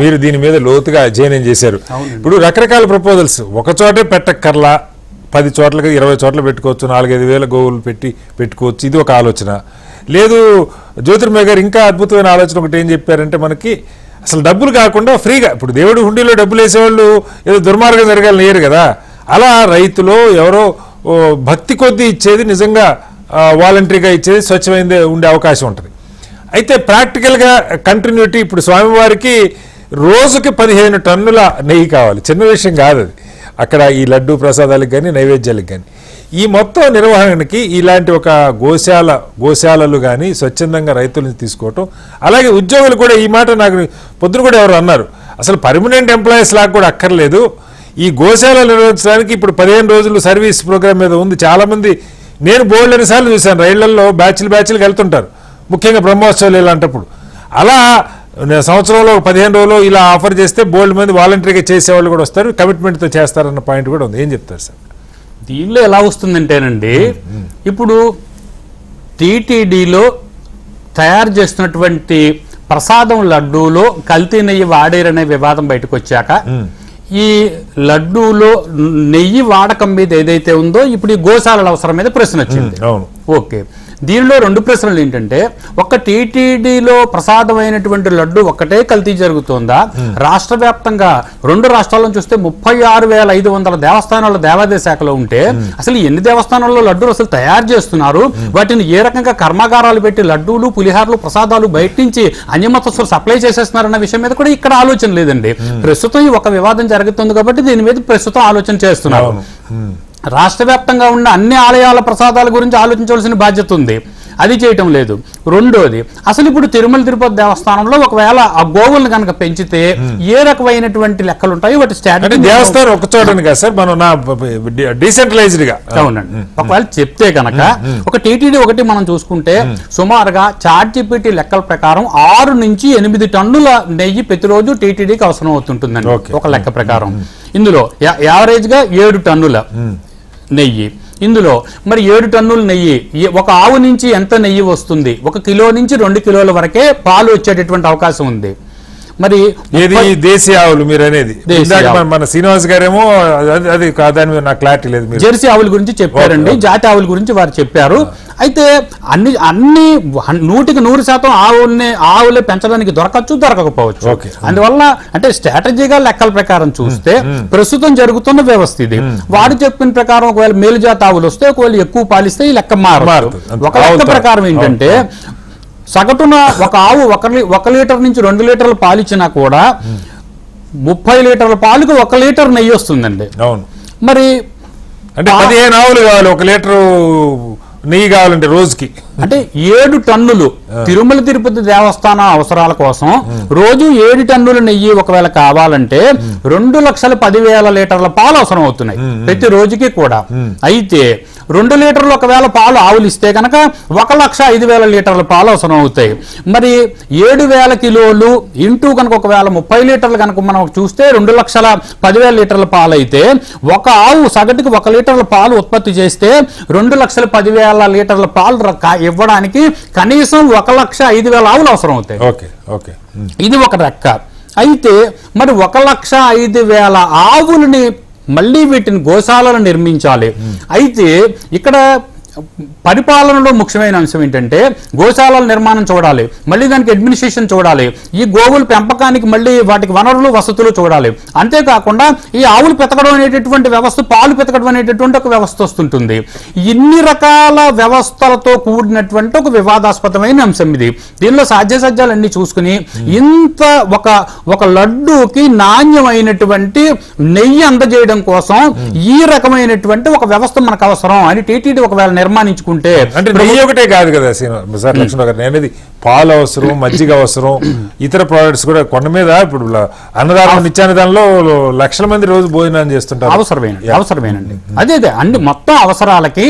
మీరు దీని మీద లోతుగా అధ్యయనం చేశారు. ఇప్పుడు రకరకాల ప్రపోజల్స్ ఒక చోటే పెట్టక్కర్లా పది చోట్లకి ఇరవై చోట్ల పెట్టుకోవచ్చు నాలుగైదు వేల గోవులు పెట్టి పెట్టుకోవచ్చు ఇది ఒక ఆలోచన. లేదు జ్యోతిర్మయ్య గారు ఇంకా అద్భుతమైన ఆలోచన ఒకటి ఏం చెప్పారంటే మనకి అసలు డబ్బులు కాకుండా ఫ్రీగా ఇప్పుడు దేవుడు హుండీలో డబ్బులు వేసేవాళ్ళు ఏదో దుర్మార్గం జరగాలని లేరు కదా. అలా రైతులో ఎవరో భక్తి కొద్దీ ఇచ్చేది నిజంగా వాలంటరీగా ఇచ్చేది స్వచ్ఛమైందే ఉండే అవకాశం ఉంటుంది. అయితే ప్రాక్టికల్గా కంటిన్యూటీ ఇప్పుడు స్వామివారికి రోజుకి పదిహేను టన్నుల నెయ్యి కావాలి. చిన్న విషయం కాదు అది. అక్కడ ఈ లడ్డు ప్రసాదాలకు కానీ నైవేద్యాలకు కానీ ఈ మొత్తం నిర్వహణకి ఇలాంటి ఒక గోశాల గోశాలలు కానీ స్వచ్ఛందంగా రైతులను తీసుకోవటం అలాగే ఉద్యోగులు కూడా ఈ మాట నాకు పొద్దున కూడా ఎవరు అన్నారు. అసలు పర్మనెంట్ ఎంప్లాయీస్ లాగా కూడా అక్కర్లేదు. ఈ గోశాలలు నిర్వహించడానికి ఇప్పుడు పదిహేను రోజులు సర్వీస్ ప్రోగ్రామ్ మీద ఉంది. చాలామంది నేను బోల్డ్ అనేసార్లు చూశాను. రైళ్ళలో బ్యాచ్లు బ్యాచ్లకు వెళ్తుంటారు. ముఖ్యంగా బ్రహ్మోత్సవాలు ఇలాంటప్పుడు. అలా సంవత్సరంలో పదిహేను రోజులు ఇలా ఆఫర్ చేస్తే బోల్డ్ మంది వాలంటరీగా చేసేవాళ్ళు కూడా వస్తారు కమిట్మెంట్తో చేస్తారన్న పాయింట్ కూడా ఉంది. ఏం చెప్తారు సార్? దీనిలో ఎలా వస్తుందంటేనండి ఇప్పుడు టీటీడీలో తయారు చేస్తున్నటువంటి ప్రసాదం లడ్డూలో కల్తీ నెయ్యి వాడేరనే వివాదం బయటకు వచ్చాక ఈ లడ్డూలో నెయ్యి వాడకం మీద ఏదైతే ఉందో ఇప్పుడు ఈ గోశాలల అవసరం మీద ప్రశ్న వచ్చింది అవును. ఓకే. దీనిలో రెండు ప్రశ్నలు ఏంటంటే ఒక్క టీటీడీలో ప్రసాదమైనటువంటి లడ్డు ఒక్కటే కల్తీ జరుగుతోందా? రాష్ట్ర వ్యాప్తంగా రెండు రాష్ట్రాల్లో చూస్తే ముప్పై ఆరు వేల ఐదు వందల దేవస్థానాలు దేవాదాయ శాఖలో ఉంటే అసలు ఎన్ని దేవస్థానాల్లో లడ్డూలు అసలు తయారు చేస్తున్నారు? వాటిని ఏ రకంగా కర్మాగారాలు పెట్టి లడ్డూలు పులిహార్లు ప్రసాదాలు బయట నుంచి అన్యమతస్తులు సప్లై చేసేస్తున్నారన్న విషయం మీద కూడా ఇక్కడ ఆలోచన లేదండి. ప్రస్తుతం ఈ ఒక వివాదం జరుగుతుంది కాబట్టి దీని మీద ప్రస్తుతం ఆలోచన చేస్తున్నారు. రాష్ట్ర వ్యాప్తంగా ఉన్న అన్ని ఆలయాల ప్రసాదాల గురించి ఆలోచించవలసిన బాధ్యత ఉంది. అది చేయటం లేదు. రెండోది అసలు ఇప్పుడు తిరుమల తిరుపతి దేవస్థానంలో ఒకవేళ ఆ గోవులను కనుక పెంచితే ఏ రకమైనటువంటి లెక్కలు ఉంటాయో వాటి స్టాటస్ దేవస్థానం ఒక చోటని కదా సార్ మనం డీసెంట్రలైజ్డ్గా అవునండి. ఒకవేళ చెప్తే కనుక ఒక టీటీడీ ఒకటి మనం చూసుకుంటే సుమారుగా చార్ట్ జీపీటీ లెక్కల ప్రకారం ఆరు నుంచి ఎనిమిది టన్నుల నెయ్యి ప్రతిరోజు టీటీడీకి అవసరం అవుతుంటుందండి. ఒక లెక్క ప్రకారం. ఇందులో యావరేజ్గా ఏడు టన్నుల. నెయ్యి. ఇందులో మరి ఏడు టన్నుల నెయ్యి. ఒక ఆవు నుంచి ఎంత నెయ్యి వస్తుంది? ఒక కిలో నుంచి రెండు కిలోల వరకే పాలు వచ్చేటటువంటి అవకాశం ఉంది. మరి ఏది దేశీయ ఆవులు మీరు అనేది. మన- శ్రీనివాస్ గారేమో అది- కాదని మీద నాకు క్లారిటీ లేదు మీరు జెర్సీ ఆవుల గురించి చెప్పారండి. జాతి ఆవుల గురించి వారు చెప్పారు అయితే అన్ని అన్ని నూటికి నూరు శాతం ఆవుల్ని ఆవులే పెంచడానికి దొరకచ్చు దొరకకపోవచ్చు. అందువల్ల అంటే స్ట్రాటజీగా లెక్కల ప్రకారం చూస్తే ప్రస్తుతం జరుగుతున్న వ్యవస్థ ఇది వాడు చెప్పిన ప్రకారం ఒకవేళ మేలు జాతి ఆవులు వస్తే ఒకవేళ ఎక్కువ పాలిస్తే ఈ లెక్క. అంతే. ఒక లెక్క. ప్రకారం ఏంటంటే సగటున ఒక ఆవు ఒక ఒక లీటర్ నుంచి రెండు లీటర్లు పాలిచ్చినా కూడా ముప్పై లీటర్ల పాలుకి ఒక లీటర్ నెయ్యి వస్తుందండి. అవును. మరి అంటే పదిహేను ఆవులు కావాలి ఒక లీటరు నెయ్యి కావాలంటే రోజుకి. అంటే ఏడు టన్నులు. తిరుమల తిరుపతి దేవస్థానం అవసరాల కోసం రోజు ఏడు టన్నుల నెయ్యి ఒకవేళ కావాలంటే రెండు లక్షల పదివేల లీటర్ల పాలు అవసరం అవుతున్నాయి ప్రతి రోజుకి కూడా. అయితే రెండు లీటర్లు ఒకవేళ పాలు ఆవులు ఇస్తే కనుక ఒక లక్ష ఐదు వేల లీటర్ల పాలు అవసరం అవుతాయి. మరి ఏడు వేల కిలోలు ఇంటూ కనుక ఒకవేళ ముప్పై లీటర్లు కనుక మనం చూస్తే రెండు లక్షల పదివేల లీటర్ల పాలు అయితే ఒక ఆవు సగటుకి ఒక లీటర్ల పాలు ఉత్పత్తి చేస్తే రెండు లక్షల పదివేల లీటర్ల పాలు ఇవ్వడానికి కనీసం ఒక లక్ష ఐదు వేల ఆవులు అవసరం అవుతాయి. Okay okay. ఇది ఒక లెక్క అయితే మరి ఒక లక్ష ఐదు వేల ఆవులని మళ్ళీ వీటిని గోశాలను నిర్మించాలి. అయితే ఇక్కడ పరిపాలనలో ముఖ్యమైన అంశం ఏంటంటే గోశాలల నిర్మాణం చూడాలి మళ్ళీ దానికి అడ్మినిస్ట్రేషన్ చూడాలి ఈ గోవుల పెంపకానికి మళ్ళీ వాటికి వనరులు వసతులు చూడాలి. అంతేకాకుండా ఈ ఆవులు పెతకడం అనేటటువంటి వ్యవస్థ పాలు పెతకడం అనేటటువంటి ఒక వ్యవస్థ వస్తుంటుంది. ఇన్ని రకాల వ్యవస్థలతో కూడినటువంటి ఒక వివాదాస్పదమైన అంశం ఇది. దీనిలో సాధ్యాసాధ్యాలన్నీ చూసుకుని ఇంత ఒక ఒక లడ్డూకి నాణ్యమైనటువంటి నెయ్యి అందజేయడం కోసం ఈ రకమైనటువంటి ఒక వ్యవస్థ మనకు అవసరం అని టీటీడీ ఒకవేళ నిర్మాణించుకుంటే అంటే నెయ్యి ఒకటే కాదు కదా సార్ లక్ష్మణ్ గారు. అనేది పాలు అవసరం మజ్జిగ అవసరం ఇతర ప్రోడక్ట్స్ కూడా కొండ మీద ఇప్పుడు అన్నదానం నిత్యాన్నదానంలో లక్షల మంది రోజు భోజనం చేస్తుంటారు. అవసరమేనండి అవసరమేనండి. అదే అదే అన్ని మొత్తం అవసరాలకి.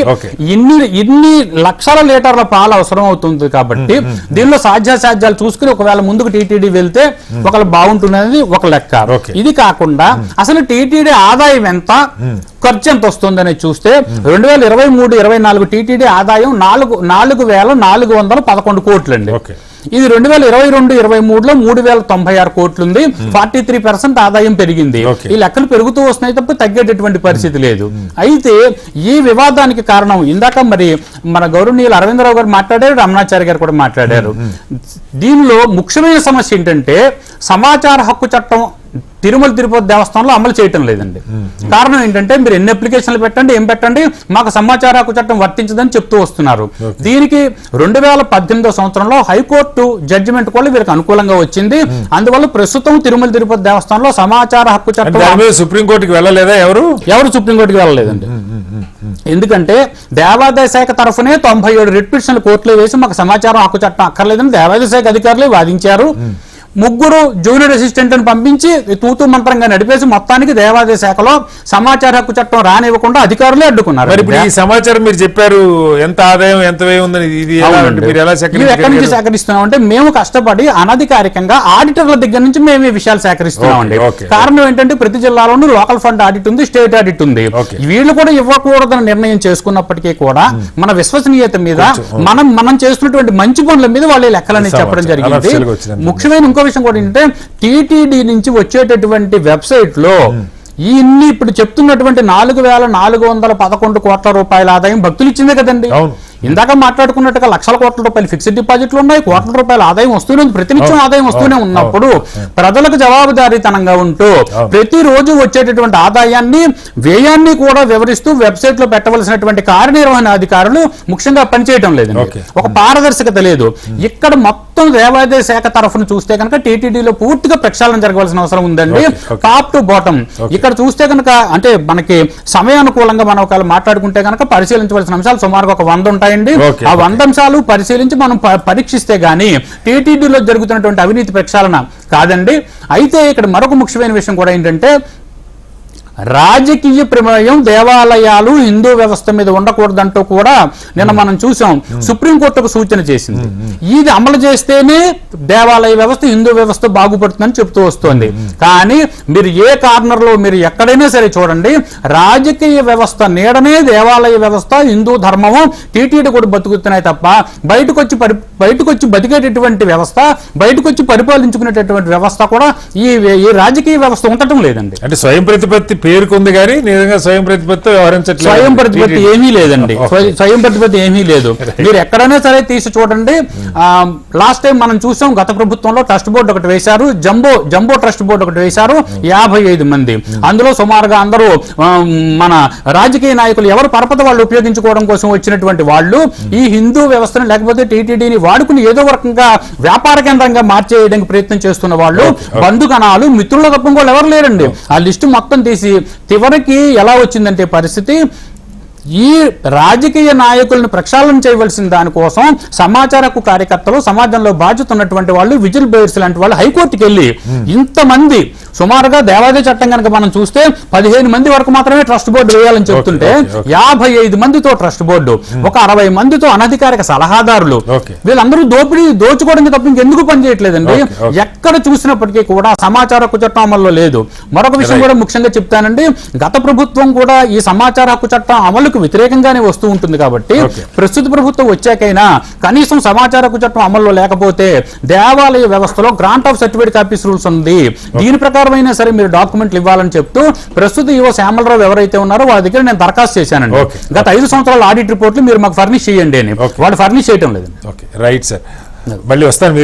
ఇన్ని ఇన్ని లక్షల లీటర్ల పాలు అవసరం అవుతుంది కాబట్టి దీనిలో సాధ్యాసాధ్యాలు చూసుకుని ఒకవేళ ముందుకు టీటీడీ వెళ్తే ఒకవేళ బాగుంటున్నది ఒక లెక్క. ఇది కాకుండా అసలు టీటీడీ ఆదాయం ఎంత? ఖర్చు ఎంత వస్తుందని చూస్తే రెండు వేల ఇరవై మూడు ఇరవై నాలుగు టీటీడీ ఆదాయం నాలుగు నాలుగు వేల నాలుగు వందల పదకొండు కోట్లండి. ఇది రెండు వేల ఇరవై రెండు ఇరవై మూడులో మూడు వేల తొంభై ఆరు కోట్లు ఉంది ఫార్టీ త్రీ పర్సెంట్ ఆదాయం పెరిగింది. ఈ లెక్కలు పెరుగుతూ వస్తున్నాయి తప్ప తగ్గేటటువంటి పరిస్థితి లేదు. అయితే ఈ వివాదానికి కారణం ఇందాక మరి మన గౌరవనీయులు అరవిందరావు గారు మాట్లాడారు రమణాచారి గారు కూడా మాట్లాడారు. దీనిలో ముఖ్యమైన సమస్య ఏంటంటే సమాచార హక్కు చట్టం తిరుమల తిరుపతి దేవస్థానంలో అమలు చేయటం లేదండి. కారణం ఏంటంటే మీరు ఎన్ని అప్లికేషన్లు పెట్టండి ఏం పెట్టండి మాకు సమాచార హక్కు చట్టం వర్తించదని చెప్తూ వస్తున్నారు. దీనికి రెండు వేల పద్దెనిమిదో సంవత్సరంలో హైకోర్టు జడ్జిమెంట్ కూడా వీరికి అనుకూలంగా వచ్చింది. అందువల్ల ప్రస్తుతం తిరుమల తిరుపతి దేవస్థానంలో సమాచార హక్కు చట్టం సుప్రీంకోర్టుకి వెళ్ళలేదా ఎవరు? ఎవరు సుప్రీంకోర్టుకి వెళ్ళలేదండి. ఎందుకంటే దేవాదాయ శాఖ తరఫునే తొంభై ఏడు రిట్ పిటిషన్లు కోర్టులో వేసి మాకు సమాచారం హక్కు చట్టం అక్కర్లేదని దేవాదాయ శాఖ అధికారులే వాదించారు. ముగ్గురు జూనియర్ అసిస్టెంట్ పంపించి తూతూ మంత్రంగా నడిపేసి మొత్తానికి దేవాదాయ శాఖలో సమాచార హక్కు చట్టం రానివ్వకుండా అధికారులే అడ్డుకున్నారు మరి ఇప్పుడు ఈ సమాచారం మీరు చెప్పారు ఎంత ఆదాయం ఎంత వ్యయం ఉందని ఇది ఎక్కడి నుంచి? సేకరిస్తున్నాం అంటే మేము కష్టపడి అనధికారికంగా ఆడిటర్ల దగ్గర నుంచి మేము ఈ విషయాలు సేకరిస్తున్నామండి. కారణం ఏంటంటే ప్రతి జిల్లాలోనూ లోకల్ ఫండ్ ఆడిట్ ఉంది స్టేట్ ఆడిట్ ఉంది. వీళ్ళు కూడా ఇవ్వకూడదని నిర్ణయం చేసుకున్నప్పటికీ కూడా మన విశ్వసనీయత మీద మనం మనం చేస్తున్నటువంటి మంచి పనుల మీద వాళ్ళు లెక్కలని చెప్పడం. జరిగింది. ముఖ్యమైన ఇంకో విషయం కూడా ఏంటంటే టీటీడీ నుంచి వచ్చేటటువంటి వెబ్సైట్లో ఈ ఇన్ని ఇప్పుడు చెప్తున్నటువంటి నాలుగు వేల నాలుగు వందల పదకొండు కోట్ల రూపాయల ఆదాయం భక్తులు ఇచ్చిందే కదండి అవును. ఇందాక మాట్లాడుకున్నట్టుగా లక్షల కోట్ల రూపాయలు ఫిక్స్డ్ డిపాజిట్లు ఉన్నాయి కోట్ల రూపాయల ఆదాయం వస్తూనే ఉంది ప్రతినిత్యం. ఆదాయం వస్తూనే. ఉన్నప్పుడు. ప్రజలకు జవాబుదారీతనంగా ఉంటూ. ప్రతిరోజు వచ్చేటటువంటి ఆదాయాన్ని వ్యయాన్ని కూడా వివరిస్తూ వెబ్సైట్లో పెట్టవలసినటువంటి కార్యనిర్వహణ అధికారులు ముఖ్యంగా పనిచేయడం ఓకే. ఒక పారదర్శకత లేదు ఇక్కడ మొత్తం దేవాదాయ శాఖ తరఫున చూస్తే కనుక టీటీడీలో పూర్తిగా ప్రక్షాళన జరగవలసిన అవసరం ఉందండి. టాప్ టు బాటం ఇక్కడ చూస్తే కనుక అంటే మనకి సమయానుకూలంగా మనం ఒకవేళ మాట్లాడుకుంటే కనుక పరిశీలించవలసిన అంశాలు సుమారుగా ఒక వంద ఉంటాయండి ఆ. వంద అంశాలు పరిశీలించి మనం పరీక్షిస్తే గానీ టీటీడీలో జరుగుతున్నటువంటి అవినీతి ప్రక్షాళన కాదండి అయితే ఇక్కడ మరొక ముఖ్యమైన విషయం కూడా ఏంటంటే రాజకీయ ప్రమేయం దేవాలయాలు హిందూ వ్యవస్థ మీద ఉండకూడదంటూ కూడా నిన్న మనం చూసాం. సుప్రీంకోర్టుకు సూచన చేసింది. ఇది అమలు చేస్తేనే దేవాలయ వ్యవస్థ హిందూ వ్యవస్థ బాగుపడుతుందని చెప్తూ వస్తోంది. కానీ మీరు ఏ కార్నర్లో మీరు ఎక్కడైనా సరే చూడండి రాజకీయ వ్యవస్థ నీడనే దేవాలయ వ్యవస్థ హిందూ ధర్మము టీటీడీ కూడా బతుకుతున్నాయి తప్ప బయటకు వచ్చి పరి బయటకు వచ్చి బతికేటటువంటి వ్యవస్థ బయటకు వచ్చి పరిపాలించుకునేటటువంటి వ్యవస్థ కూడా ఈ ఈ రాజకీయ వ్యవస్థ ఉండటం లేదండి. అంటే స్వయం ప్రతిపత్తి పేరుకుంది కానీ నిజంగా స్వయం ప్రతిపత్తితో వ్యవహరించట్లేదు. స్వయం ప్రతిపత్తి. ఏమీ లేదండి. స్వయ- ప్రతిపత్తి ఏమీ లేదు. మీరు ఎక్కడైనా సరే తీసి చూడండి. లాస్ట్ టైం మనం చూసాం గత ప్రభుత్వంలో ట్రస్ట్ బోర్డు ఒకటి వేశారు. జంబో జంబో ట్రస్ట్ బోర్డు ఒకటి వేశారు. యాభై ఐదు మంది. అందులో సుమారుగా అందరూ మన రాజకీయ నాయకులు ఎవరు పరపత వాళ్ళు ఉపయోగించుకోవడం కోసం వచ్చినటువంటి వాళ్ళు ఈ హిందూ వ్యవస్థను లేకపోతే టీటీడీని వాడుకుని ఏదో ఒక రకంగా వ్యాపార కేంద్రంగా మార్చేయడానికి ప్రయత్నం చేస్తున్న వాళ్ళు బంధుగణాలు మిత్రుల తప్ప వాళ్ళు ఎవరు లేరండి. ఆ లిస్టు మొత్తం తీసి చివరికి ఎలా వచ్చిందంటే పరిస్థితి? ఈ రాజకీయ నాయకులను ప్రక్షాళన చేయవలసిన దానికోసం సమాచార హక్కు కార్యకర్తలు సమాజంలో బాధ్యత ఉన్నటువంటి వాళ్ళు విజిల్ బేర్స్ లాంటి వాళ్ళు హైకోర్టుకి వెళ్ళి ఇంతమంది సుమారుగా దేవాదాయ చట్టం కనుక మనం చూస్తే పదిహేను మంది వరకు మాత్రమే ట్రస్ట్ బోర్డు వేయాలని చెప్తుంటే. యాభై ఐదు మందితో ట్రస్ట్ బోర్డు ఒక అరవై మందితో అనధికారిక సలహాదారులు. వీళ్ళందరూ దోపిడీ దోచుకోవడానికి తప్ప ఇంకెందుకు పనిచేయట్లేదండి. ఎక్కడ చూసినప్పటికీ కూడా సమాచార హక్కు చట్టం అమల్లో లేదు మరొక విషయం. కూడా ముఖ్యంగా చెప్తానండి గత ప్రభుత్వం కూడా ఈ సమాచార హక్కు చట్టం అమలుకు వ్యతిరేకంగానే వస్తూ ఉంటుంది కాబట్టి. ప్రస్తుత ప్రభుత్వం వచ్చాకైనా కనీసం సమాచార హక్కు చట్టం అమల్లో లేకపోతే దేవాలయ వ్యవస్థలో grant of certificate copies rules ఉంది దీని ప్రకారమైనా సరే మీరు డాక్యుమెంట్లు ఇవ్వాలని చెప్తూ ప్రస్తుత ఈవో శ్యామలరావు ఎవరైతే ఉన్నారో వాళ్ళ దగ్గర నేను దరఖాస్తు చేశానండి. గత ఐదు సంవత్సరాల ఆడిట్ రిపోర్ట్లు మీరు మాకు ఫర్నిష్ చేయండి అని. వాళ్ళు ఫర్నిష్ చేయటం లేదు ఓకే రైట్ సార్ మళ్ళీ వస్తాను.